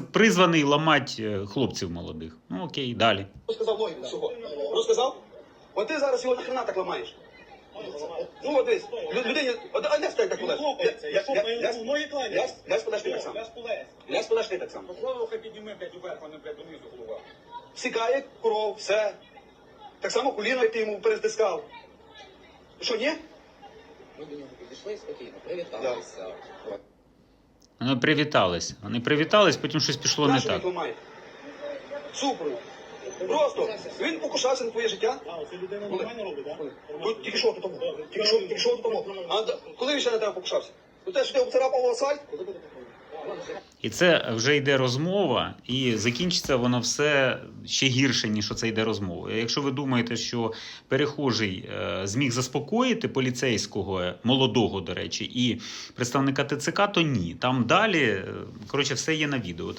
призваний ламати хлопців молодих. Ну окей, далі. Розказав логіку всього. Розказав? От ти зараз його нахрена так ламаєш. Ну от дивись, людині, от, а не стань так. Хлопається, Я- якщо йому ноги кланяться. Лясь, лясь подашки так само. Полез. Лясь подашки так само. Голову хай підніме, блядь, уверх, а не, блядь, донизу голова. Сікає кров, все. Так само коліно, як ти йому перестискав. Що, ні? Ми до нього підійшли спокійно, привіталися. Вони привітались. Вони привітались, потім щось пішло не так. Супер. Просто. Він покушався на твоє життя. А, це людина нормально робить, так? Тільки що тут тому? Тільки що, тому? А коли він ще на тебе покушався? Ну те, що ти обцарапав асфальт? І це вже йде розмова, і закінчиться воно все ще гірше, ніж оце йде розмова. Якщо ви думаєте, що перехожий е, зміг заспокоїти поліцейського е, молодого, до речі, і представника ТЦК, то ні. Там далі, е, коротше, все є на відео.